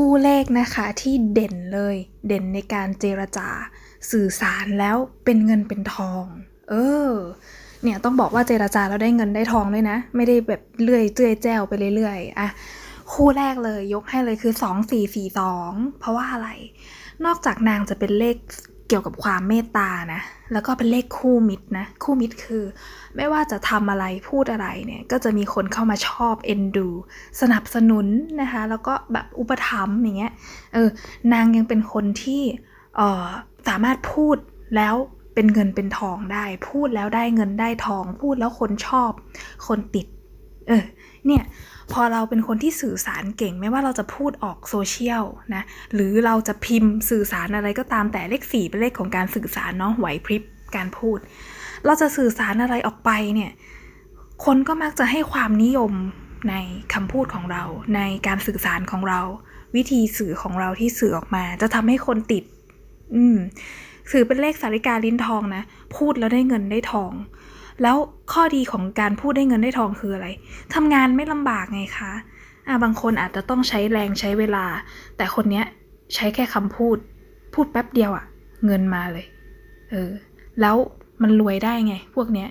คู่เลขนะคะที่เด่นเลย เด่นในการเจรจา สื่อสารแล้วเป็นเงินเป็นทอง เออ เนี่ยต้องบอกว่าเจรจาแล้วได้เงินได้ทองด้วยนะ ไม่ได้แบบเลื่อยเจื้อยแจ้วไปเรื่อยๆอะคู่แรกเลยยกให้เลยคือ 2 4 4 2 เพราะว่าอะไร นอกจากนางจะเป็นเลข เกี่ยวกับความเมตตานะ แล้วก็เป็นเลขคู่มิตรนะ คู่มิตรคือ ไม่ว่าจะทำอะไรพูดอะไรเนี่ย ก็จะมีคนเข้ามาชอบเอ็นดู สนับสนุนนะคะ แล้วก็แบบอุปถัมภ์อย่างเงี้ย เออ นางยังเป็นคนที่เอ่อสามารถพูดแล้วเป็นเงินเป็นทองได้ พูดแล้วได้เงินได้ทอง พูดแล้วคนชอบ คนติด เออ เนี่ย พอเราเป็นคนที่สื่อสารเก่ง ไม่ว่าเราจะพูดออกโซเชียลนะ หรือเราจะพิมพ์สื่อสารอะไรก็ตามแต่เลขสี่เป็นเลขของการสื่อสารเนาะไหวพริบการพูด เราจะสื่อสารอะไรออกไปเนี่ย คนก็มักจะให้ความนิยมในคำพูดของเรา ในการสื่อสารของเรา วิธีสื่อของเราที่สื่อออกมา จะทำให้คนติด อืมสื่อเป็นเลขสาริกาลิ้นทองนะ พูดแล้วได้เงินได้ทอง แล้วข้อดีของการพูดได้เงินได้ทองคืออะไรทำงานไม่ลำบากไงคะอะบางคนอาจจะต้องใช้แรงใช้เวลา แต่คนเนี้ยใช้แค่คำพูด พูดแป๊บเดียวอะเงินมาเลย เออ แล้วมันรวยได้ไง พวกเนี้ย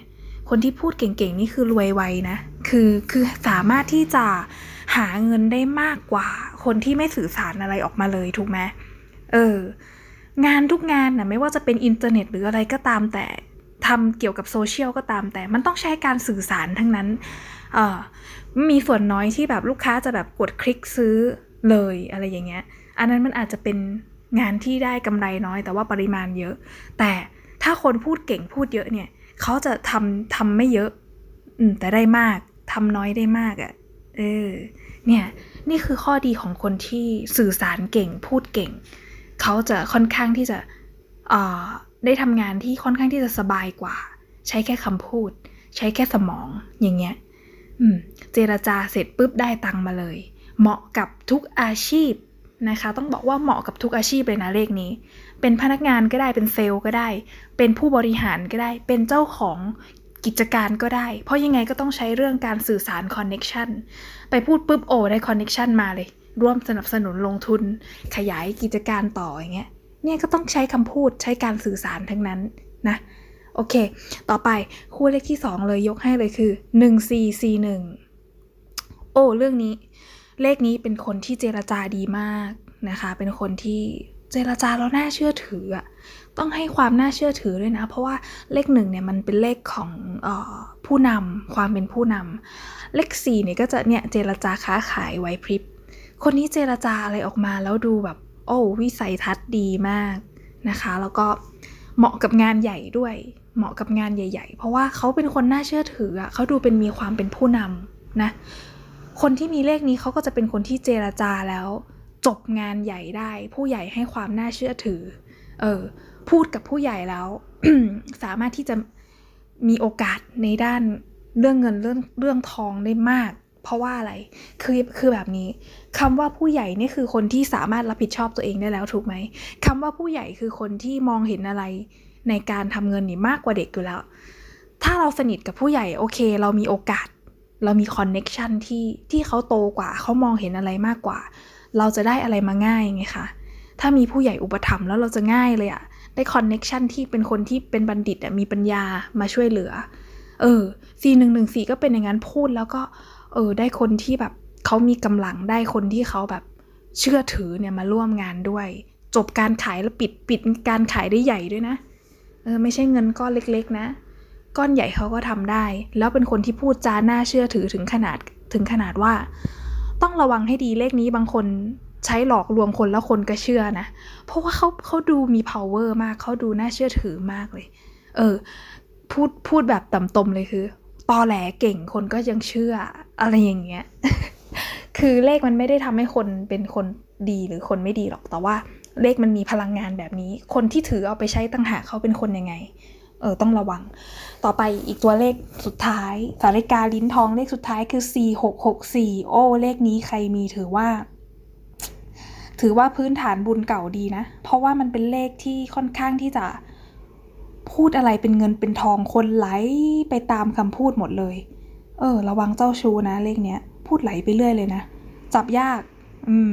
คนที่พูดเก่งๆนี่คือรวยไวนะ คือ คือสามารถที่จะหาเงินได้มากกว่า คนที่ไม่สื่อสารอะไรออกมาเลยถูกไหมเออ งานทุกงานนะไม่ว่าจะเป็นอินเทอร์เน็ตหรืออะไรก็ตามแต่ ทำเกี่ยวกับโซเชียลก็ตามแต่มันต้องใช้การสื่อสารทั้งนั้นเออมีส่วนน้อยที่แบบลูกค้าจะแบบกดคลิกซื้อเลยอะไรอย่างเงี้ย อันนั้นมันอาจจะเป็นงานที่ได้กำไรน้อย แต่ว่าปริมาณเยอะ แต่ถ้าคนพูดเก่งพูดเยอะเนี่ยเขาจะทำทำไม่เยอะ อืแต่ได้มากทำน้อยได้มากอะ่ะเออเนี่ยนี่คือข้อดีของคนที่สื่อสารเก่งพูดเก่ง เขาจะค่อนข้างที่จะอ่อ ได้ทำงานที่ค่อนข้างที่จะสบายกว่า ใช้แค่คำพูด ใช้แค่สมองอย่างเงี้ยเจรจาเสร็จปุ๊บได้ตังมาเลย เหมาะกับทุกอาชีพนะคะ ต้องบอกว่าเหมาะกับทุกอาชีพเลยนะเลขนี้ เป็นพนักงานก็ได้เป็นเซลล์ก็ได้ เป็นผู้บริหารก็ได้ เป็นเจ้าของกิจการก็ได้ เพราะยังไงก็ต้องใช้เรื่องการสื่อสารคอนเน็ชันไปพูดปุ๊บโอ้ได้คอนเน็ชันมาเลย ร่วมสนับสนุนลงทุน ขยายกิจการต่ออย่างเงี้ย เนี่ยก็ต้องใช้คำพูดใช้การสื่อสารทั้งนั้นนะ โอเค ต่อไปคู่เลขที่ 2 เลยยกให้เลยคือ 1441 โอ้ เรื่องนี้ เลขนี้เป็นคนที่เจรจาดีมากนะคะ เป็นคนที่เจรจาแล้วน่าเชื่อถืออะต้องให้ความน่าเชื่อถือด้วยนะ เพราะว่าเลขหนึ่งเนี่ยมันเป็นเลขของออผู้นำความเป็นผู้นำเลขสี่เนี่ยก็จะเนี่ยเจรจาค้าขายไว้พริบ คนนี้เจรจาอะไรออกมาแล้วดูแบบ โอ้วิสัยทัศน์ดีมากนะคะ แล้วก็เหมาะกับงานใหญ่ด้วย เหมาะกับงานใหญ่ ๆ เพราะว่าเขาเป็นคนน่าเชื่อถืออะเขาดูเป็นมีความเป็นผู้นำนะคนที่มีเลขนี้เขาก็จะเป็นคนที่เจรจาแล้ว จบงานใหญ่ได้ ผู้ใหญ่ให้ความน่าเชื่อถือ เออพูดกับผู้ใหญ่แล้วสามารถที่จะมีโอกาสในด้านเรื่องเงินเรื่องเรื่องทองได้มาก เพราะว่าอะไร คือคือแบบนี้คำว่าผู้ใหญ่นี่คือคนที่สามารถรับผิดชอบตัวเองได้แล้วถูกไหมคำว่าผู้ใหญ่คือคนที่มองเห็นอะไรในการทำเงินนี่มากกว่าเด็กอยู่แล้ว ถ้าเราสนิทกับผู้ใหญ่โอเค เรามีโอกาส เรามีคอนเน็กชันที่ที่เขาโตกว่า เขามองเห็นอะไรมากกว่า เราจะได้อะไรมาง่ายไงคะถ้ามีผู้ใหญ่อุปถัมภ์แล้วเราจะง่ายเลยอะได้คอนเน็กชันที่เป็นคนที่เป็นบัณฑิตอะมีปัญญามาช่วยเหลือ เออซีหนึ่งหนึ่งสี่ก็เป็นอย่างนั้นพูดแล้วก็ เออ ได้คนที่แบบเขามีกำลังได้คนที่เขาแบบเชื่อถือเนี่ยมาร่วมงานด้วย จบการขายแล้วปิดปิดการขายได้ใหญ่ด้วยนะเออไม่ใช่เงินก้อนเล็กๆ นะ ก้อนใหญ่เขาก็ทำได้ แล้วเป็นคนที่พูดจาน่าเชื่อถือถึงขนาดถึงขนาดว่า ต้องระวังให้ดีเลขนี้บางคนใช้หลอกลวงคนแล้วคนก็เชื่อนะ เพราะว่าเขาเขาดูมี power มากเขาดูน่าเชื่อถือมากเลย เออ พูดพูดแบบต่ำตมเลยคือ ตอแหลเก่งคนก็ยังเชื่อ อะไรอย่างเงี้ย คือเลขมันไม่ได้ทำให้คนเป็นคนดีหรือคนไม่ดีหรอก แต่ว่าเลขมันมีพลังงานแบบนี้ คนที่ถือเอาไปใช้ตั้งหากเขาเป็นคนยังไง เออต้องระวัง ต่อไปอีกตัวเลขสุดท้าย สาริกาลิ้นทองเลขสุดท้ายคือ 4664 โอ้เลขนี้ใครมีถือว่า ถือว่าพื้นฐานบุญเก่าดีนะ เพราะว่ามันเป็นเลขที่ค่อนข้างที่จะพูดอะไรเป็นเงินเป็นทองคนไหลไปตามคำพูดหมดเลย เออ ระวังเจ้าชู้นะเลขเนี้ย พูดไหลไปเรื่อยเลยนะ จับยาก อืม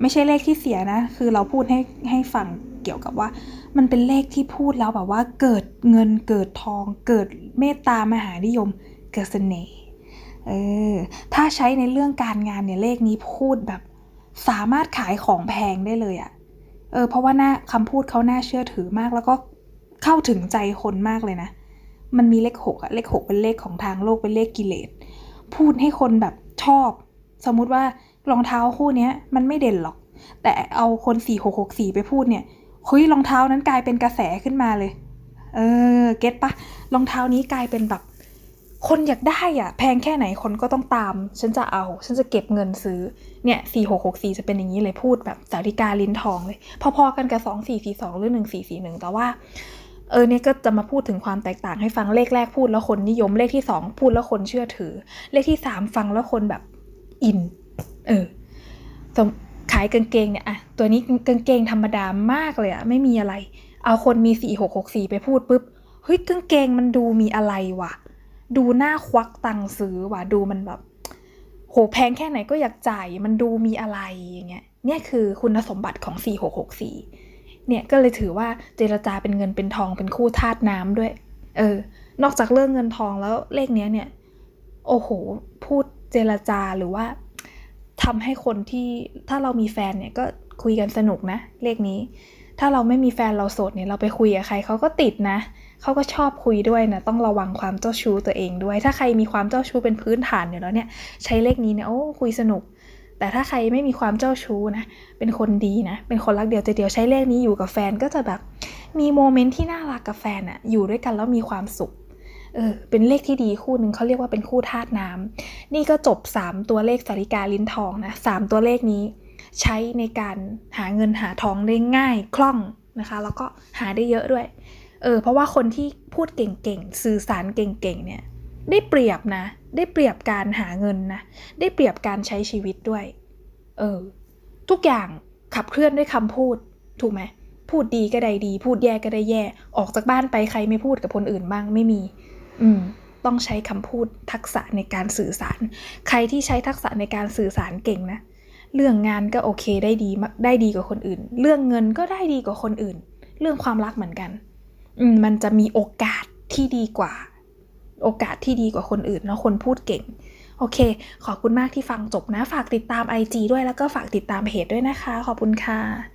ไม่ใช่เลขที่เสียนะ คือเราพูดให้ให้ฟังเกี่ยวกับว่า มันเป็นเลขที่พูดแล้วแบบว่า เกิดเงินเกิดทอง เกิดเมตตามหานิยม เกิดเสน่ห์เออ ถ้าใช้ในเรื่องการงานเนี่ยเลขนี้พูดแบบ สามารถขายของแพงได้เลยอะเออ เพราะว่าหน้าคำพูดเขาน่าเชื่อถือมากแล้วก็เข้าถึงใจคนมากเลยนะ มันมีเลขหกอะเลขหกเป็นเลขของทางโลกเป็นเลขกิเลสพูดให้คนแบบชอบ สมมุติว่ารองเท้าคู่เนี้ยมันไม่เด่นหรอก แต่เอาคนสี่หกหกสี่ไปพูดเนี่ยเฮ้ยรองเท้านั้นกลายเป็นกระแสขึ้นมาเลย เออ เก็ตปะรองเท้านี้กลายเป็นแบบ คนอยากได้อะแพงแค่ไหนคนก็ต้องตาม ฉันจะเอา ฉันจะเก็บเงินซื้อ เนี่ยสี่หกหกสี่จะเป็นอย่างนี้เลยพูดแบบสาริกาลิ้นทองเลย พอๆกันกับสองสี่สี่สองหรือหนึ่งสี่สี่หนึ่งแต่ว่า เออเนี่ยก็จะมาพูดถึงความแตกต่างให้ฟังเลขแรกพูดแล้วคนนิยมเลขที่สองพูดแล้วคนเชื่อถือ เลขที่สามฟังแล้วคนแบบอิน เออขายกางเกงเนี่ยอะตัวนี้กางเกงธรรมดามากเลยอะไม่มีอะไร เอาคนมีสี่หกหกสี่ไปพูดปุ๊บเฮ้ยกางเกงมันดูมีอะไรวะดูหน่าควักตังซื้อวะดูมันแบบ โหแพงแค่ไหนก็อยากจ่ายมันดูมีอะไรอย่างเงี้ยเนี่ยคือคุณสมบัติของ 4664 เนี่ยก็เลยถือว่าเจรจาเป็นเงินเป็นทองเป็นคู่ธาตุน้ำด้วย เออ นอกจากเรื่องเงินทองแล้วเลขเนี้ยเนี่ย โอ้โห พูดเจรจาหรือว่าทำให้คนที่ถ้าเรามีแฟนเนี่ยก็คุยกันสนุกนะ เลขนี้ ถ้าเราไม่มีแฟนเราโสดเนี่ยเราไปคุยกับใครเขาก็ติดนะเขาก็ชอบคุยด้วยนะต้องระวังความเจ้าชู้ตัวเองด้วย ถ้าใครมีความเจ้าชู้เป็นพื้นฐานอยู่แล้วเนี่ย ใช้เลขนี้เนี่ยโอ้คุยสนุก แต่ถ้าใครไม่มีความเจ้าชู้นะ เป็นคนดีนะ เป็นคนรักเดียวใจเดียวใช้เลขนี้อยู่กับแฟนก็จะแบบมีโมเมนต์ที่น่ารักกับแฟนอะอยู่ด้วยกันแล้วมีความสุข เออ เป็นเลขที่ดีคู่หนึ่งเขาเรียกว่าเป็นคู่ธาตุน้ำนี่ก็จบ 3 ตัวเลขสาริกาลิ้นทองนะสามตัวเลขนี้ ใช้ในการหาเงินหาทองได้ง่ายคล่องนะคะ แล้วก็หาได้เยอะด้วย เออ เพราะว่าคนที่พูดเก่งๆ สื่อสารเก่งๆ เนี่ย ได้เปรียบนะ ได้เปรียบการหาเงินนะ ได้เปรียบการใช้ชีวิตด้วย เออ ทุกอย่างขับเคลื่อนด้วยคำพูด ถูกไหม พูดดีก็ได้ดี พูดแย่ก็ได้แย่ ออกจากบ้านไปใครไม่พูดกับคนอื่นบ้างไม่มี อืม ต้องใช้คำพูดทักษะในการสื่อสาร ใครที่ใช้ทักษะในการสื่อสารเก่งนะ เรื่องงานก็โอเคได้ดีได้ดีกว่าคนอื่น เรื่องเงินก็ได้ดีกว่าคนอื่น เรื่องความรักเหมือนกัน อืม มันจะมีโอกาสที่ดีกว่า โอกาสที่ดีกว่าคนอื่นเนาะคนพูดเก่ง โอเค ขอบคุณมากที่ฟังจบนะ ฝากติดตาม IG ด้วยแล้วก็ฝากติดตามเพจด้วยนะคะ ขอบคุณค่ะ